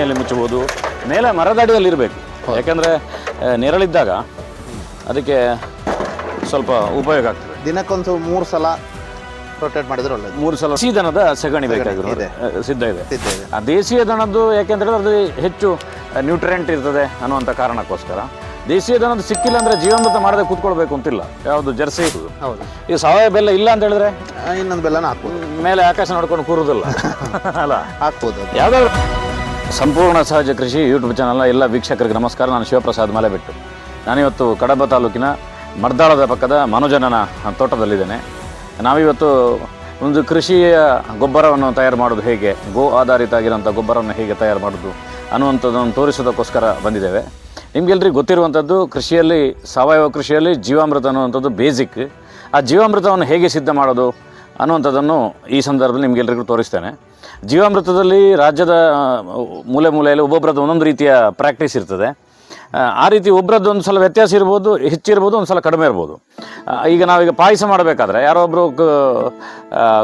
ಛಾವಣಿಯಲ್ಲಿ ಮುಚ್ಚಬಹುದು. ಮೇಲೆ ಮರದಡಿಯಲ್ಲಿ ಇರಬೇಕು. ಯಾಕೆಂದರೆ ನೆರಳಿದ್ದಾಗ ಅದಕ್ಕೆ ಸ್ವಲ್ಪ ಉಪಯೋಗ ಆಗ್ತದೆ. ದಿನಕ್ಕೊಂದು ಮೂರು ಸಲ ರೊಟೇಟ್ ಮಾಡಿದ್ರೆ ಒಳ್ಳೆ ಮೂರು ಸಲ ಹಸಿ ದನದ ಸಗಣಿ ಬೇಕಾಗಿರೋ ಇದೆ. ಸಿದ್ಧ ಇದೆ. ಆ ದೇಶೀಯ ದನದ್ದು ಯಾಕೆಂದ್ರೆ ಅದು ಹೆಚ್ಚು ನ್ಯೂಟ್ರಿಯೆಂಟ್ ಇರ್ತದೆ ಅನ್ನುವಂಥ ಕಾರಣಕ್ಕೋಸ್ಕರ. ದೇಶೀಯ ದನದ್ದು ಸಿಕ್ಕಿಲ್ಲ ಅಂದ್ರೆ ಜೀವಾಮೃತ ಮಾಡದೆ ಕೂತ್ಕೊಳ್ಬೇಕು ಅಂತಿಲ್ಲ. ಯಾವುದು ಜರ್ಸಿ ಇರುವುದು ಹೌದು. ಈ ಸಾವಯವ ಬೆಲ್ಲ ಇಲ್ಲ ಅಂತ ಹೇಳಿದ್ರೆ? ಇನ್ನೊಂದು ಬೆಲ್ಲನ ಹಾಕ್ಬೋದು. ಮೇಲೆ ಆಕಾಶ ನೋಡ್ಕೊಂಡು ಕೂರುವುದಿಲ್ಲ. ಅಲ್ಲ? ಹಾಕ್ಬೋದು ಯಾವ್ದಾದ್ರು ಸಂಪೂರ್ಣ ಸಹಜ ಕೃಷಿ ಯೂಟ್ಯೂಬ್ ಚಾನಲ್ನ ಎಲ್ಲ ವೀಕ್ಷಕರಿಗೆ ನಮಸ್ಕಾರ. ನಾನು ಶಿವಪ್ರಸಾದ್ ಮಲೆಬೆಟ್ಟು. ನಾನಿವತ್ತು ಕಡಬ ತಾಲೂಕಿನ ಮರ್ದಾಳದ ಪಕ್ಕದ ಮನೋಜನನ ತೋಟದಲ್ಲಿದ್ದೇನೆ. ನಾವಿವತ್ತು ಒಂದು ಕೃಷಿಯ ಗೊಬ್ಬರವನ್ನು ತಯಾರು ಮಾಡೋದು ಹೇಗೆ, ಗೋ ಆಧಾರಿತ ಆಗಿರೋಂಥ ಗೊಬ್ಬರವನ್ನು ಹೇಗೆ ತಯಾರು ಮಾಡೋದು ಅನ್ನುವಂಥದ್ದನ್ನು ತೋರಿಸೋದಕ್ಕೋಸ್ಕರ ಬಂದಿದ್ದೇವೆ. ನಿಮಗೆಲ್ಲರಿಗೂ ಗೊತ್ತಿರುವಂಥದ್ದು ಕೃಷಿಯಲ್ಲಿ, ಸಾವಯವ ಕೃಷಿಯಲ್ಲಿ ಜೀವಾಮೃತ ಅನ್ನುವಂಥದ್ದು ಬೇಸಿಕ್ ಆ ಜೀವಾಮೃತವನ್ನು ಹೇಗೆ ಸಿದ್ಧ ಮಾಡೋದು? ಅನ್ನುವಂಥದ್ದನ್ನು ಈ ಸಂದರ್ಭದಲ್ಲಿ ನಿಮಗೆಲ್ಲರಿಗೂ ತೋರಿಸ್ತೇನೆ. ಜೀವಾಮೃತದಲ್ಲಿ ರಾಜ್ಯದ ಮೂಲೆ ಮೂಲೆಯಲ್ಲಿ ಒಬ್ಬೊಬ್ಬರದ್ದು ಒಂದೊಂದು ರೀತಿಯ ಪ್ರಾಕ್ಟೀಸ್ ಇರ್ತದೆ. ಆ, ರೀತಿ ಒಬ್ಬರದ್ದು ಒಂದು ಸಲ ವ್ಯತ್ಯಾಸ ಇರ್ಬೋದು ಹೆಚ್ಚಿರ್ಬೋದು ಒಂದು ಸಲ ಕಡಿಮೆ ಇರ್ಬೋದು. ಈಗ ನಾವೀಗ ಪಾಯಸ ಮಾಡಬೇಕಾದ್ರೆ ಯಾರೊಬ್ಬರು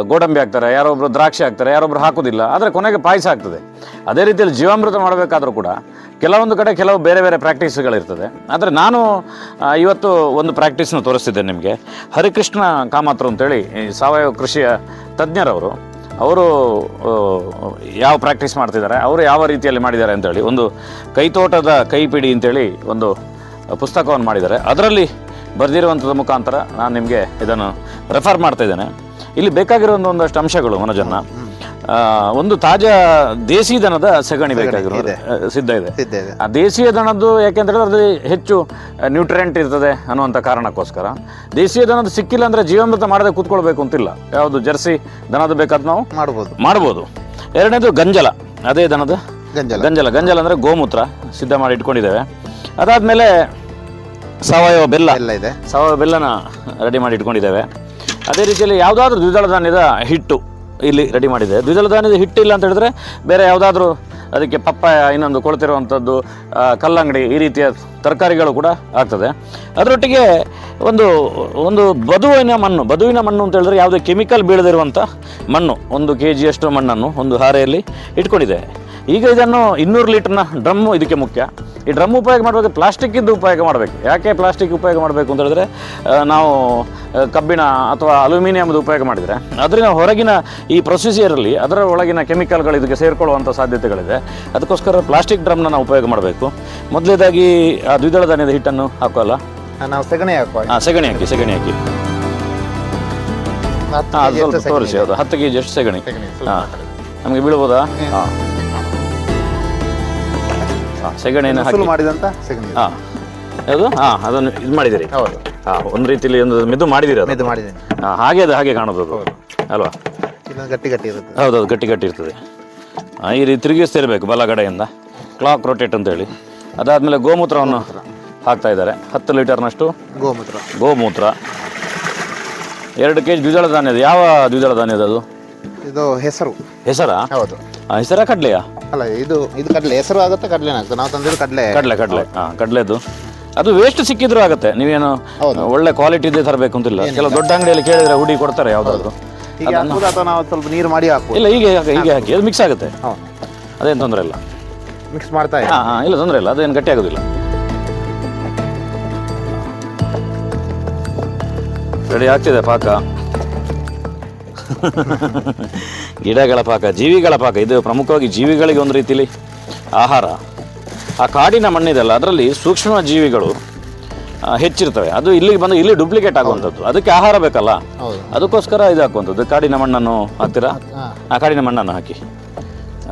ಗೋಡಂಬಿ ಹಾಕ್ತಾರೆ ಯಾರೊಬ್ಬರು ದ್ರಾಕ್ಷಿ ಹಾಕ್ತಾರೆ ಯಾರೊಬ್ಬರು ಹಾಕೋದಿಲ್ಲ ಆದರೆ ಕೊನೆಗೆ ಪಾಯಸ ಆಗ್ತದೆ. ಅದೇ ರೀತಿಯಲ್ಲಿ ಜೀವಾಮೃತ ಮಾಡಬೇಕಾದ್ರೂ ಕೂಡ ಕೆಲವೊಂದು ಕಡೆ ಕೆಲವು ಬೇರೆ ಬೇರೆ ಪ್ರಾಕ್ಟೀಸ್ಗಳಿರ್ತದೆ. ಆದರೆ ನಾನು ಇವತ್ತು ಒಂದು ಪ್ರಾಕ್ಟೀಸ್ನ ತೋರಿಸ್ತಿದ್ದೆ ನಿಮಗೆ. ಹರಿಕೃಷ್ಣ ಕಾಮಾತ್ರು ಅಂತೇಳಿ ಸಾವಯವ ಕೃಷಿಯ ತಜ್ಞರವರು. ಅವರು ಯಾವ ಪ್ರಾಕ್ಟೀಸ್ ಮಾಡ್ತಿದ್ದಾರೆ, ಅವರು ಯಾವ ರೀತಿಯಲ್ಲಿ ಮಾಡಿದ್ದಾರೆ ಅಂತೇಳಿ, ಒಂದು ಕೈತೋಟದ ಕೈಪಿಡಿ ಅಂತೇಳಿ ಒಂದು ಪುಸ್ತಕವನ್ನು ಮಾಡಿದ್ದಾರೆ. ಅದರಲ್ಲಿ ಬರೆದಿರುವಂಥದ್ದು ಮುಖಾಂತರ ನಾನು ನಿಮಗೆ ಇದನ್ನು ರೆಫರ್ ಮಾಡ್ತಾ ಇದ್ದೇನೆ. ಇಲ್ಲಿ ಬೇಕಾಗಿರೋ ಒಂದು ಒಂದಷ್ಟು ಅಂಶಗಳು, ಮನೋಜನ್ನ. ಒಂದು ತಾಜಾ ದೇಸಿ ದನದ ಸಗಣಿ ಬೇಕಾಗಿರೋ ಇದೆ. ಸಿದ್ಧ ಇದೆ. ಆ ದೇಸಿಯ ದನದ್ದು ಯಾಕೆಂದ್ರೆ ಅದರಲ್ಲಿ ಹೆಚ್ಚು ನ್ಯೂಟ್ರಿಯೆಂಟ್ ಇರ್ತದೆ ಅನ್ನುವಂಥ ಕಾರಣಕ್ಕೋಸ್ಕರ. ದೇಸಿಯ ದನದ್ದು ಸಿಕ್ಕಿಲ್ಲ ಅಂದ್ರೆ ಜೀವಾಮೃತ ಮಾಡದೆ ಕೂತ್ಕೊಳ್ಬೇಕು ಅಂತಿಲ್ಲ. ಯಾವುದು ಜರ್ಸಿ ದನದ ಬೇಕಾದ್ ನಾವು ಮಾಡ್ಬೋದು. ಮಾಡ್ಬೋದು. ಎರಡನೇದು ಗಂಜಲ. ಅದೇ ದನದ? ಗಂಜಲ. ಗಂಜಲ. ಗಂಜಲ ಅಂದರೆ ಗೋಮೂತ್ರ ಸಿದ್ಧ ಮಾಡಿ ಇಟ್ಕೊಂಡಿದ್ದೇವೆ. ಅದಾದ್ಮೇಲೆ ಸಾವಯವ ಬೆಲ್ಲ. ಎಲ್ಲ ಇದೆ. ಸಾವಯವ ಬೆಲ್ಲನ ರೆಡಿ ಮಾಡಿ ಇಟ್ಕೊಂಡಿದ್ದೇವೆ. ಅದೇ ರೀತಿಯಲ್ಲಿ ಯಾವುದಾದ್ರೂ ದ್ವಿದಳ ಧಾನ್ಯದ ಹಿಟ್ಟು. ಇಲ್ಲಿ ರೆಡಿ ಮಾಡಿದೆ. ದ್ವಿದಳ ಧಾನ್ಯದ ಹಿಟ್ಟಿಲ್ಲ ಅಂತ ಹೇಳಿದ್ರೆ ಬೇರೆ ಯಾವುದಾದ್ರೂ ಅದಕ್ಕೆ ಪಪ್ಪಾಯ, ಇನ್ನೊಂದು ಕೊಳ್ತಿರುವಂಥದ್ದು ಕಲ್ಲಂಗಡಿ ಈ ರೀತಿಯ ತರಕಾರಿಗಳು ಕೂಡ ಆಗ್ತದೆ. ಅದರೊಟ್ಟಿಗೆ ಒಂದು ಒಂದು ಬದುವಿನ ಮಣ್ಣು ಬದುವಿನ ಮಣ್ಣು ಅಂತ ಹೇಳಿದ್ರೆ ಯಾವುದೇ ಕೆಮಿಕಲ್ ಬೀಳದಿರುವಂಥ ಮಣ್ಣು, ಒಂದು ಕೆ ಜಿಯಷ್ಟು ಮಣ್ಣನ್ನು ಒಂದು ಹಾರೆಯಲ್ಲಿ ಇಟ್ಕೊಂಡಿದೆ. ಈಗ ಇದನ್ನು ಇನ್ನೂರು ಲೀಟರ್ನ ಡ್ರಮ್ಮು ಇದಕ್ಕೆ ಮುಖ್ಯ. ಈ ಡ್ರಮ್ ಉಪಯೋಗ ಮಾಡಬೇಕು ಪ್ಲಾಸ್ಟಿಕ್ಕಿದ್ದು ಉಪಯೋಗ ಮಾಡಬೇಕು. ಯಾಕೆ ಪ್ಲಾಸ್ಟಿಕ್ ಉಪಯೋಗ ಮಾಡಬೇಕು ಅಂತ ಹೇಳಿದ್ರೆ ನಾವು ಕಬ್ಬಿಣ ಅಥವಾ ಅಲ್ಯೂಮಿನಿಯಮ್ದು ಉಪಯೋಗ ಮಾಡಿದರೆ, ಅದರಿಂದ ಹೊರಗಿನ ಈ ಪ್ರೊಸೀಜರಲ್ಲಿ ಅದರ ಒಳಗಿನ ಕೆಮಿಕಲ್ಗಳು ಇದಕ್ಕೆ ಸೇರಿಕೊಳ್ಳುವಂಥ ಸಾಧ್ಯತೆಗಳಿದೆ. ಅದಕ್ಕೋಸ್ಕರ ಪ್ಲಾಸ್ಟಿಕ್ ಡ್ರಮ್ನ ನಾವು ಉಪಯೋಗ ಮಾಡಬೇಕು. ಮೊದಲೇದಾಗಿ ಆ ದ್ವಿದಳ ಧಾನ್ಯದ ಹಿಟ್ಟನ್ನು ಹಾಕೋಲ್ಲ. ನಾವು ಸೆಗಣಿ ಹಾಕುವ ಹಾಂ ಸೆಗಣಿ ಹಾಕಿ ಸೆಗಣಿ ಹಾಕಿ. ಹತ್ತು ಹಾಂ ಸ್ವಲ್ಪ ತೋರಿಸಿ ಹೌದು ಹತ್ತು ಕೆ ಜಿ ಅಷ್ಟು ಸಗಣಿ. ಸಗಣಿ ಸ್ವಲ್ಪ ಹಾಂ. ನಮಗೆ ಬೀಳ್ಬೋದಾ? ಹಾಂ. ಹಾಂ. ಸಗಣಿಯನ್ನು ಹಾಕಿ. ಮಾಡಿದಂತ ಸಗಣಿ ಇದೆ. ಹಾಂ. ಯಾವುದು? ಹಾಂ ಅದನ್ನು ಇದು ಮಾಡಿದಿರಿ. ಹೌದು. ಹಾಂ ಒಂದು ರೀತಿಯಲ್ಲಿ ಒಂದು ಮೆದು ಮಾಡಿದ್ದೀರಿ ಅದು. ಮಾಡಿದ್ದೇನೆ. ಹಾಂ ಹಾಗೆ ಅದು ಹಾಗೆ ಕಾಣೋದು ಅದು. ಅಲ್ವಾ? ಗಟ್ಟಿ ಗಟ್ಟಿ ಇರುತ್ತೆ. ಹೌದೌದು ಗಟ್ಟಿ ಗಟ್ಟಿ ಇರ್ತದೆ. ಹಾಂ ಈ ರೀತಿ ತಿರುಗಿಸ್ತಿರ್ಬೇಕು ಬಲಗಡೆಯಿಂದ ಕ್ಲಾಕ್ ರೊಟೇಟ್ ಅಂತೇಳಿ. ಅದಾದಮೇಲೆ ಗೋಮೂತ್ರವನ್ನು ಹಾಕ್ತಾ ಇದ್ದಾರೆ. ಹತ್ತು ಲೀಟರ್ನಷ್ಟು ಗೋಮೂತ್ರ. ಗೋಮೂತ್ರ. ಎರಡು ಕೆ ಜಿ ದ್ವಿದಳ ಧಾನ್ಯದ ಯಾವ ದ್ವಿದಳ ಧಾನ್ಯದ ಅದು ಇದು ಹೆಸರು. ಹೆಸರಾ? ಹೌದು. ಆ, ಹೆಸರಾ ಕಡಲೆಯಾ? ಅಲ್ಲ ಇದು ಇದು ಕಡಲೆ. ಹೆಸರು ಆಗುತ್ತೆ ಕಡಲೆ ಆಗ್ತದೆ ನಾವು ತಂದಿದ್ದು ಕಡಲೆ. ಕಡಲೆ ಕಡಲೆ. ಹಾಂ ಕಡಲೆದು. ಅದು ವೇಸ್ಟ್ ಸಿಕ್ಕಿದ್ರು ಆಗುತ್ತೆ. ನೀವೇನು. ಒಳ್ಳೆ ಕ್ವಾಲಿಟಿ ಇದೆ ತರಬೇಕು ಅಂತಿಲ್ಲ. ಕೆಲವು ದೊಡ್ಡ ಅಂಗಡಿಯಲ್ಲಿ ಕೇಳಿದ್ರೆ ಹುಡಿ ಕೊಡ್ತಾರೆ ಯಾವುದಾದ್ರು. ಈಗ ಹಾಕ್ಬೋದು ಅಥವಾ ನಾವು ಸ್ವಲ್ಪ ನೀರು ಮಾಡಿ ಹಾಕು ಇಲ್ಲ ಹೀಗೆ ಹಾಕಿ ಹೀಗೆ ಹಾಕಿ. ಅದು ಮಿಕ್ಸ್ ಆಗುತ್ತೆ. ಹೌದು. ಅದೇನು ತೊಂದರೆ ಇಲ್ಲ. ಮಿಕ್ಸ್ ಮಾಡ್ತಾ ಹಾಂ ಹಾಂ ಇಲ್ಲ ತೊಂದರೆ ಇಲ್ಲ. ಅದೇನು ಗಟ್ಟಿ ಆಗೋದಿಲ್ಲ. ರೆಡಿ ಆಗ್ತಿದೆ ಪಾಕ. ಗಿಡಗಳ ಪಾಕ ಜೀವಿಗಳ ಪಾಕ. ಇದು ಪ್ರಮುಖವಾಗಿ ಜೀವಿಗಳಿಗೆ ಒಂದು ರೀತಿಲಿ ಆಹಾರ. ಆ ಕಾಡಿನ ಮಣ್ಣಿದೆಲ್ಲ ಅದರಲ್ಲಿ ಸೂಕ್ಷ್ಮ ಜೀವಿಗಳು ಹೆಚ್ಚಿರ್ತವೆ. ಅದು ಇಲ್ಲಿಗೆ ಬಂದು ಇಲ್ಲಿ ಡುಪ್ಲಿಕೇಟ್ ಆಗುವಂಥದ್ದು. ಅದಕ್ಕೆ ಆಹಾರ ಬೇಕಲ್ಲ? ಅದಕ್ಕೋಸ್ಕರ ಇದು ಹಾಕುವಂಥದ್ದು. ಕಾಡಿನ ಮಣ್ಣನ್ನು ಹಾಕ್ತೀರಾ? ಆ ಕಾಡಿನ ಮಣ್ಣನ್ನು ಹಾಕಿ.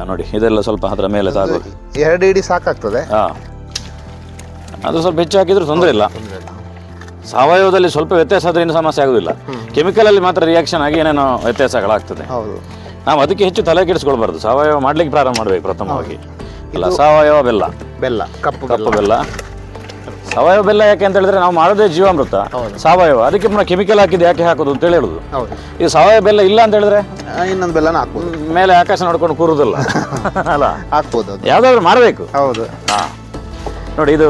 ನೋಡಿ ಇದೆಲ್ಲ ಸ್ವಲ್ಪ ಅದರ ಮೇಲೆ ಸಾಕು ಎರಡು ಇಡಿ ಸಾಕಾಗ್ತದೆ. ಹಾಂ. ಅದು ಸ್ವಲ್ಪ ಹೆಚ್ಚು ಹಾಕಿದ್ರು ತೊಂದರೆ ಇಲ್ಲ. ಸಾವಯವದಲ್ಲಿ ಸ್ವಲ್ಪ ವ್ಯತ್ಯಾಸ ಆದ್ರೆ ಏನು ಸಮಸ್ಯೆ ಆಗೋದಿಲ್ಲ. ಕೆಮಿಕಲಲ್ಲಿ ಮಾತ್ರ ರಿಯಾಕ್ಷನ್ ಆಗಿ ಏನೇನೋ ವ್ಯತ್ಯಾಸಗಳಾಗ್ತದೆ. ನಾವು ಅದಕ್ಕೆ ಹೆಚ್ಚು ತಲೆ ಕೆಡಿಸ್ಕೊಳ್ಬಾರ್ದು. ಸಾವಯವ ಮಾಡ್ಲಿಕ್ಕೆ ಪ್ರಾರಂಭ ಮಾಡಬೇಕು ಪ್ರಥಮವಾಗಿ. ಇಲ್ಲ ಸಾವಯವ ಬೆಲ್ಲ. ಬೆಲ್ಲ ಕಪ್ಪು ಕಪ್ಪು ಬೆಲ್ಲ. ಸಾವಯವ ಬೆಲ್ಲ ಯಾಕೆ ಅಂತ ಹೇಳಿದ್ರೆ ನಾವು ಮಾಡೋದೇ ಜೀವಾಮೃತ. ಹೌದು. ಸಾವಯವ. ಅದಕ್ಕೆ ಪುನಃ ಕೆಮಿಕಲ್ ಹಾಕಿದ್ದು ಯಾಕೆ ಹಾಕೋದು ಅಂತ ಹೇಳಿ ಹೇಳುದು ಹೌದು. ಈಗ ಸಾವಯವ ಬೆಲ್ಲ ಇಲ್ಲ ಅಂತ ಹೇಳಿದ್ರೆ? ಇನ್ನೊಂದು ಬೆಲ್ಲನ ಹಾಕ್ಬೋದು. ಮೇಲೆ ಆಕಾಶ ನೋಡ್ಕೊಂಡು ಕೂರುದಿಲ್ಲ ಅಲ್ಲ? ಹಾಕ್ಬೋದು ಅದು. ಯಾವ್ದಾದ್ರು ಮಾಡಬೇಕು. ಹೌದು. ಹಾಂ. ನೋಡಿ ಇದು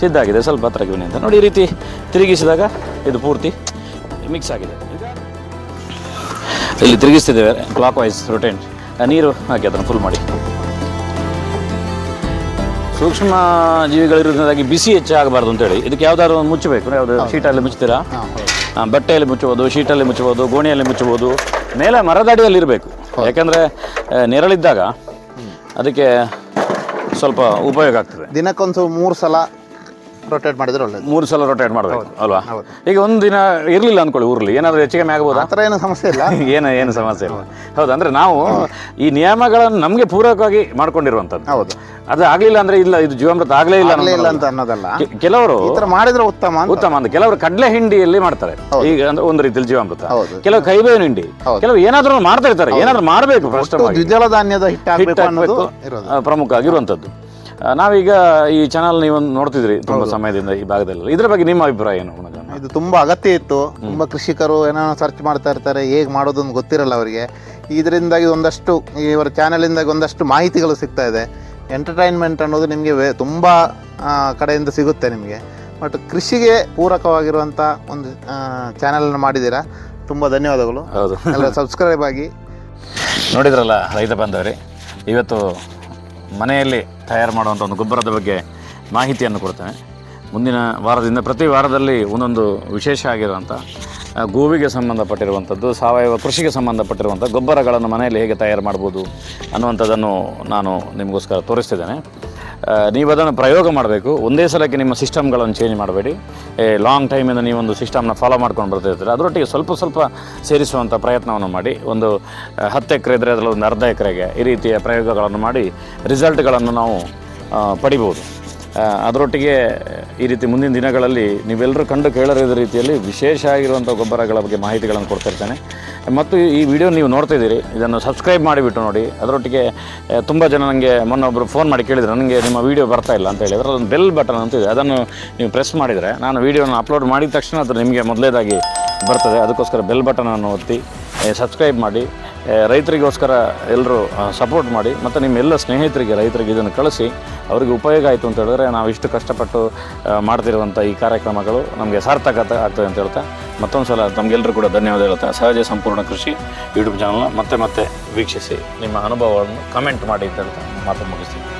ಸಿದ್ಧ ಆಗಿದೆ. ಸ್ವಲ್ಪ ಹತ್ರ ಅಂತ. ನೋಡಿ ಈ ರೀತಿ ತಿರುಗಿಸಿದಾಗ ಇದು ಪೂರ್ತಿ ಮಿಕ್ಸ್ ಆಗಿದೆ. ಇಲ್ಲಿ ತಿರುಗಿಸ್ತಿದ್ದೇವೆ. ಕ್ಲಾಕ್ ವೈಸ್ ರೊಟೇನ್ ನೀರು ಹಾಕಿ ಅದನ್ನು ಫುಲ್ ಮಾಡಿ. ಸೂಕ್ಷ್ಮ ಜೀವಿಗಳಿರೋದ್ರಿಂದಾಗಿ ಬಿಸಿ ಹೆಚ್ಚಾಗಬಾರ್ದು ಅಂತೇಳಿ. ಇದಕ್ಕೆ ಯಾವ್ದಾದ್ರು ಒಂದು ಮುಚ್ಚಬೇಕು. ಯಾವುದು ಶೀಟಲ್ಲಿ ಮುಚ್ತೀರಾ ಬಟ್ಟೆಯಲ್ಲಿ ಮುಚ್ಚಬಹುದು ಶೀಟಲ್ಲಿ ಮುಚ್ಚಬಹುದು ಗೋಣಿಯಲ್ಲಿ ಮುಚ್ಚಬಹುದು ಮೇಲೆ ಮರದಡಿಯಲ್ಲಿ ಇರಬೇಕು. ಯಾಕಂದ್ರೆ ನೆರಳಿದ್ದಾಗ ಅದಕ್ಕೆ ಸ್ವಲ್ಪ ಉಪಯೋಗ ಆಗ್ತದೆ. ದಿನಕ್ಕೊಂದು ಮೂರು ಸಲ ರೊಟೇಟ್ ಮಾಡಿದ್ರೆ ಒಳ್ಳೇದು. ಮೂರು ಸಲ ರೊಟೇಟ್ ಮಾಡಬೇಕು ಅಲ್ವಾ? ಹೌದು. ಈಗ ಒಂದು ದಿನ ಇರಲಿಲ್ಲ ಅಂದ್ಕೊಳ್ಳಿ ಊರಲ್ಲಿ ಏನಾದರೂ ಹೆಚ್ಚು ಕಮ್ಮಿ ಆಗ್ಬೋದಾ? ಆ ಥರ ಏನು ಸಮಸ್ಯೆ ಇಲ್ಲ. ಏನು ಏನು ಸಮಸ್ಯೆ ಇಲ್ಲ. ಹೌದು. ಅಂದರೆ ನಾವು ಈ ನಿಯಮಗಳನ್ನು ನಮಗೆ ಪೂರಕವಾಗಿ ಮಾಡ್ಕೊಂಡಿರುವಂಥದ್ದು. ಹೌದು. ಅದು ಆಗಲಿಲ್ಲ ಅಂದರೆ ಇಲ್ಲ ಇದು ಜೀವಾಮೃತ ಆಗಲೇ ಇಲ್ಲ ಇಲ್ಲ ಅಂತ ಅನ್ನೋದಲ್ಲ. ಕೆ- ಕೆಲವರು ಈ ಥರ ಮಾಡಿದ್ರೆ ಉತ್ತಮ ಅಂತ. ಉತ್ತಮ ಅಂತ. ಕೆಲವರು ಕಡಲೆ ಹಿಂಡಿಯಲ್ಲಿ ಮಾಡ್ತಾರೆ. ಈಗ ಅಂದ್ರೆ ಒಂದು ರೀತಿಯಲ್ಲಿ ಜೀವಾಮೃತ. ಹೌದು. ಕೆಲವು ಕೈಬೇವಿನ ಹಿಂಡಿ. ಕೆಲವು ಏನಾದ್ರೂ ಮಾಡ್ತಾ ಇರ್ತಾರೆ. ಏನಾದ್ರೂ ಮಾಡಬೇಕು ಫಸ್ಟ್ ದ್ವಿದಳ ಧಾನ್ಯದ ಹಿಟ್ಟು ಹಾಕಬೇಕು ಅನ್ನೋದು ಇರೋದು. ಪ್ರಮುಖ ಆಗಿರುವಂಥದ್ದು ಆ, ನಾವೀಗ ಈ ಚಾನಲ್ ನೀವು ನೋಡ್ತಿದ್ರಿ ತುಂಬಾ ಸಮಯದಿಂದ ಈ ಭಾಗದಲ್ಲಿ ಇದ್ರ ಬಗ್ಗೆ ನಿಮ್ಮ ಅಭಿಪ್ರಾಯ ಏನು? ಇದು ತುಂಬಾ ಅಗತ್ಯ ಇತ್ತು. ತುಂಬಾ ಕೃಷಿಕರು ಏನೋ ಸರ್ಚ್ ಮಾಡ್ತಾ ಇರ್ತಾರೆ ಹೇಗೆ ಮಾಡೋದು ಅಂತ ಗೊತ್ತಿರಲ್ಲ ಅವರಿಗೆ. ಇದರಿಂದಾಗಿ ಒಂದಷ್ಟು ಇವರ ಚಾನಲಿಂದಾಗಿ ಒಂದಷ್ಟು ಮಾಹಿತಿಗಳು ಸಿಗ್ತಾ ಇದೆ. ಎಂಟರ್ಟೈನ್ಮೆಂಟ್ ಅನ್ನೋದು ನಿಮಗೆ ತುಂಬ ಕಡೆಯಿಂದ ಸಿಗುತ್ತೆ ನಿಮಗೆ. ಬಟ್ ಕೃಷಿಗೆ ಪೂರಕವಾಗಿರುವಂಥ ಒಂದು ಚಾನಲನ್ನು ಮಾಡಿದ್ದೀರಾ? ತುಂಬ ಧನ್ಯವಾದಗಳು. ಹೌದು. ಎಲ್ಲ ಸಬ್ಸ್ಕ್ರೈಬ್ ಆಗಿ. ನೋಡಿದ್ರಲ್ಲ ರೈತ ಬಾಂಧವ್ರಿ ಇವತ್ತು ಮನೆಯಲ್ಲಿ ತಯಾರು ಮಾಡುವಂಥ ಒಂದು ಗೊಬ್ಬರದ ಬಗ್ಗೆ ಮಾಹಿತಿಯನ್ನು ಕೊಡ್ತೇನೆ. ಮುಂದಿನ ವಾರದಿಂದ ಪ್ರತಿ ವಾರದಲ್ಲಿ ಒಂದೊಂದು ವಿಶೇಷ ಆಗಿರುವಂಥ ಗೋವಿಗೆ ಸಂಬಂಧಪಟ್ಟಿರುವಂಥದ್ದು, ಸಾವಯವ ಕೃಷಿಗೆ ಸಂಬಂಧಪಟ್ಟಿರುವಂಥ ಗೊಬ್ಬರಗಳನ್ನು ಮನೆಯಲ್ಲಿ ಹೇಗೆ ತಯಾರು ಮಾಡ್ಬೋದು ಅನ್ನುವಂಥದ್ದನ್ನು ನಾನು ನಿಮಗೋಸ್ಕರ ತೋರಿಸ್ತಿದ್ದೇನೆ. ನೀವು ಅದನ್ನು ಪ್ರಯೋಗ ಮಾಡಬೇಕು. ಒಂದೇ ಸಲಕ್ಕೆ ನಿಮ್ಮ ಸಿಸ್ಟಮ್ಗಳನ್ನು ಚೇಂಜ್ ಮಾಡಬೇಡಿ. ಲಾಂಗ್ ಟೈಮಿಂದ ನೀವೊಂದು ಸಿಸ್ಟಮ್ನ ಫಾಲೋ ಮಾಡ್ಕೊಂಡು ಬರ್ತಿರ್ತೀರ ಅದರೊಟ್ಟಿಗೆ ಸ್ವಲ್ಪ ಸ್ವಲ್ಪ ಸೇರಿಸುವಂಥ ಪ್ರಯತ್ನವನ್ನು ಮಾಡಿ. ಒಂದು ಹತ್ತು ಎಕರೆ ಇದ್ದರೆ ಅದರಲ್ಲಿ ಒಂದು ಅರ್ಧ ಎಕರೆಗೆ ಈ ರೀತಿಯ ಪ್ರಯೋಗಗಳನ್ನು ಮಾಡಿ ರಿಸಲ್ಟ್ಗಳನ್ನು ನಾವು ಪಡಿಬೋದು ಅದರೊಟ್ಟಿಗೆ ಈ ರೀತಿ ಮುಂದಿನ ದಿನಗಳಲ್ಲಿ ನೀವೆಲ್ಲರೂ ಕಂಡು ಕೇಳರಿದ ರೀತಿಯಲ್ಲಿ ವಿಶೇಷ ಆಗಿರುವಂಥ ಗೊಬ್ಬರಗಳ ಬಗ್ಗೆ ಮಾಹಿತಿಗಳನ್ನು ಕೊಡ್ತಿರ್ತೇನೆ ಮತ್ತು ಈ ವಿಡಿಯೋ ನೀವು ನೋಡ್ತಾ ಇದ್ದೀರಿ, ಇದನ್ನು ಸಬ್ಸ್ಕ್ರೈಬ್ ಮಾಡಿಬಿಟ್ಟು ನೋಡಿ. ಅದರೊಟ್ಟಿಗೆ ತುಂಬ ಜನ ನನಗೆ ಮೊನ್ನೊಬ್ಬರು ಫೋನ್ ಮಾಡಿ ಕೇಳಿದ್ರು, ನನಗೆ ನಿಮ್ಮ ವಿಡಿಯೋ ಬರ್ತಾ ಇಲ್ಲ ಅಂತ ಹೇಳಿದ್ರೆ ಅದೊಂದು ಬೆಲ್ ಬಟನ್ ಅಂತ ಇದೆ, ಅದನ್ನು ನೀವು ಪ್ರೆಸ್ ಮಾಡಿದರೆ ನಾನು ವೀಡಿಯೋನ ಅಪ್ಲೋಡ್ ಮಾಡಿದ ತಕ್ಷಣ ಅದು ನಿಮಗೆ ಮೊದಲೇದಾಗಿ ಬರ್ತದೆ. ಅದಕ್ಕೋಸ್ಕರ ಬೆಲ್ ಬಟನನ್ನು ಒತ್ತಿ ಸಬ್ಸ್ಕ್ರೈಬ್ ಮಾಡಿ ರೈತರಿಗೋಸ್ಕರ ಎಲ್ಲರೂ ಸಪೋರ್ಟ್ ಮಾಡಿ, ಮತ್ತು ನಿಮ್ಮೆಲ್ಲ ಸ್ನೇಹಿತರಿಗೆ, ರೈತರಿಗೆ ಇದನ್ನು ಕಳಿಸಿ, ಅವರಿಗೆ ಉಪಯೋಗ ಆಯಿತು ಅಂತ ಹೇಳಿದ್ರೆ ನಾವು ಇಷ್ಟು ಕಷ್ಟಪಟ್ಟು ಮಾಡ್ತಿರುವಂಥ ಈ ಕಾರ್ಯಕ್ರಮಗಳು ನಮಗೆ ಸಾರ್ಥಕತೆ ಆಗ್ತದೆ ಅಂತ ಹೇಳ್ತಾ ಮತ್ತೊಂದು ಸಲ ತಮಗೆಲ್ಲರೂ ಕೂಡ ಧನ್ಯವಾದ ಹೇಳ್ತಾ, ಸಹಜ ಸಂಪೂರ್ಣ ಕೃಷಿ ಯೂಟ್ಯೂಬ್ ಚಾನಲ್ನ ಮತ್ತೆ ಮತ್ತೆ ವೀಕ್ಷಿಸಿ ನಿಮ್ಮ ಅನುಭವಗಳನ್ನು ಕಮೆಂಟ್ ಮಾಡಿ ಅಂತ ಹೇಳ್ತಾ, ಮಾತು ಮುಗಿಸ್ತೀನಿ.